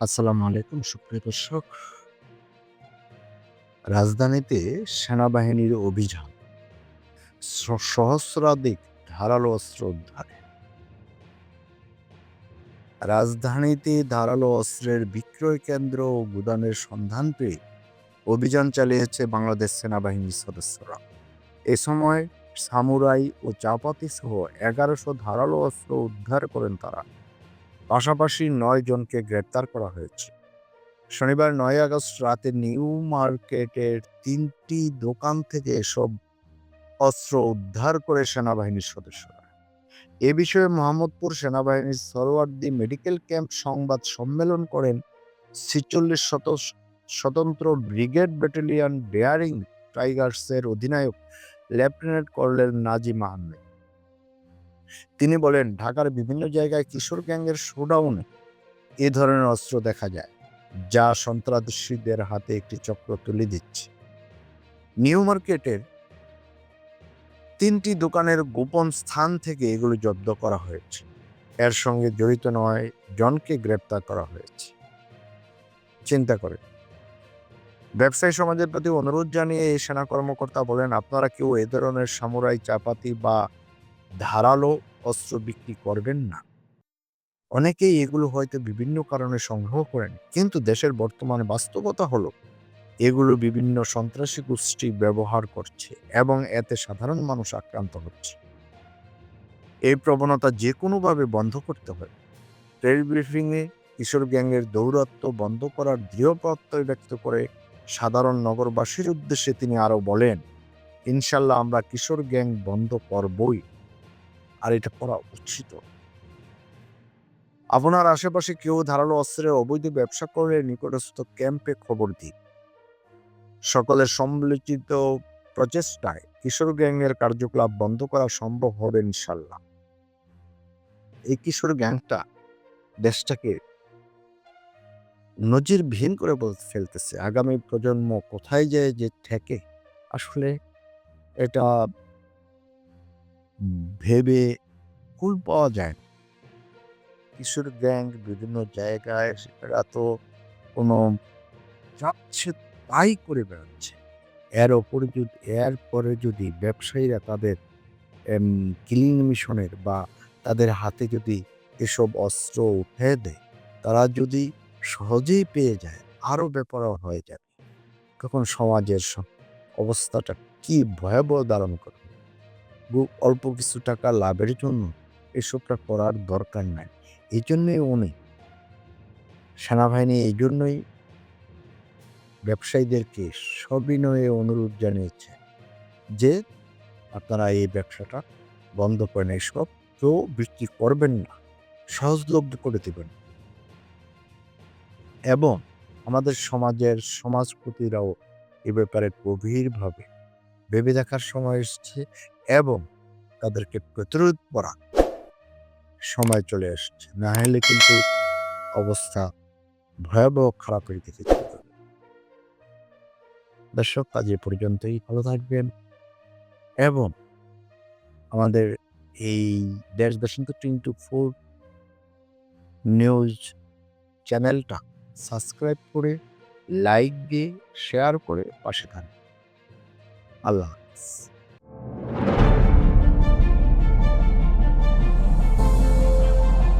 আসসালামু আলাইকুম, সুপ্রিয় দর্শক। রাজধানীতে সেনাবাহিনীর অভিযান। সহস্রাধিক ধারালো অস্ত্র উদ্ধারে। রাজধানীতে ধারালো অস্ত্রের বিক্রয় কেন্দ্র ও গুদানের সন্ধান পেয়ে অভিযান চালিয়েছে বাংলাদেশ সেনাবাহিনীর সদস্যরা। এ সময় সামুরাই ও চাপাতি সহ এগারোশো ধারালো অস্ত্র উদ্ধার করেন তারা। পাশাপাশি নয় জনকে গ্রেপ্তার করা হয়েছে। শনিবার নয় আগস্ট রাতে নিউ মার্কেটের তিনটি দোকান থেকে এসব অস্ত্র উদ্ধার করে সেনাবাহিনীর সদস্যরা। এ বিষয়ে মোহাম্মদপুর সেনাবাহিনীর সরওয়ার্দী মেডিকেল ক্যাম্প সংবাদ সম্মেলন করেন ছিচল্লিশ শত স্বতন্ত্র ব্রিগেড ব্যাটালিয়ন ডেয়ারিং টাইগার্সের অধিনায়ক লেফটেন্যান্ট কর্নেল নাজিম আহমেদ। তিনি বলেন, ঢাকার বিভিন্ন জায়গায় কিশোর গ্যাংয়ের শোডাউনে এ ধরনের অস্ত্র দেখা যায়, যা সন্ত্রাসীদের হাতে একটি চক্র তুলে দিচ্ছে। নিউ মার্কেটের তিনটি দোকানের গোপন স্থান থেকে এগুলো জব্দ করা হয়েছে। এর সঙ্গে জড়িত নয় জনকে গ্রেপ্তার করা হয়েছে। চিন্তা করে ব্যবসায়ী সমাজের প্রতি অনুরোধ জানিয়ে এই সেনা কর্মকর্তা বলেন, আপনারা কেউ এ ধরনের সামুরাই চাপাতি বা ধারালো অস্ত্র বিক্রি করবেন না। অনেকেই এগুলো হয়তো বিভিন্ন কারণে সংগ্রহ করেন, কিন্তু দেশের বর্তমানে বাস্তবতা হলো, এগুলো বিভিন্ন সন্ত্রাসী গোষ্ঠী ব্যবহার করছে এবং এতে সাধারণ মানুষ আক্রান্ত হচ্ছে। এই প্রবণতা যে কোনোভাবে বন্ধ করতে হবে। প্রেস ব্রিফিংয়ে কিশোর গ্যাংয়ের দৌরাত্ম বন্ধ করার দৃঢ় প্রত্যয় ব্যক্ত করে সাধারণ নগরবাসীর উদ্দেশ্যে তিনি আরও বলেন, ইনশাল্লাহ আমরা কিশোর গ্যাং বন্ধ করবই। আর এটা করা উচিত। আপনার আশেপাশে কেউ ধারালো অস্ত্রের অবৈধ ব্যবসা করলে নিকটস্থ ক্যাম্পে খবর দিন। সকলের সম্মিলিত প্রচেষ্টায় কিশোর গ্যাংয়ের কার্যকলাপ বন্ধ করা সম্ভব হবে ইনশাল্লাহ এই কিশোর গ্যাংটা দেশটাকে নজির নজিরবিহীন করে ফেলতেছে। আগামী প্রজন্ম কোথায় যায় যে ঠেকে, আসলে এটা ভেবে কুল পাওয়া যায় কিশোর গ্যাং বিভিন্ন জায়গায় এরা তো কোনো যাচ্ছে তাই করে বেড়াচ্ছে। এর ওপরে যদি, এর পরে যদি ব্যবসায়ীরা তাদের কিলিং মিশনের বা তাদের হাতে যদি এসব অস্ত্র উঠে দেয়, তারা যদি সহজেই পেয়ে যায়, আরও বেপরোয়া হয়ে যাবে। তখন সমাজের অবস্থাটা কি ভয়াবহ ধারণ করবে গু- অল্প কিছু টাকা লাভের জন্য এসবটা করার দরকার নাই। এই জন্যই উনি সেনাবাহিনী এই জন্যই ব্যবসায়ীদেরকে সবিনয়ে অনুরোধ জানিয়েছে যে, আপনারা এই ব্যবসাটা বন্ধ করেন এসব কেউ বিক্রি করবেন না, সহজলভ্য করে দেবেন। এবং আমাদের সমাজের সমাজপতিরাও এ ব্যাপারে গভীরভাবে ভেবে দেখার সময় এসছে এবং তাদেরকে প্রতিরোধ করা সময় চলে আসছে না হলে কিন্তু অবস্থা ভয়াবহ খারাপের দিকে চলে যাবে দর্শক এ পর্যন্তই। ভালো থাকবেন এবং আমাদের এই Desh Deshantor twenty four news চ্যানেলটা সাবস্ক্রাইব করে, লাইক দিয়ে, শেয়ার করে পাশে থাকবেন। আল্লাহ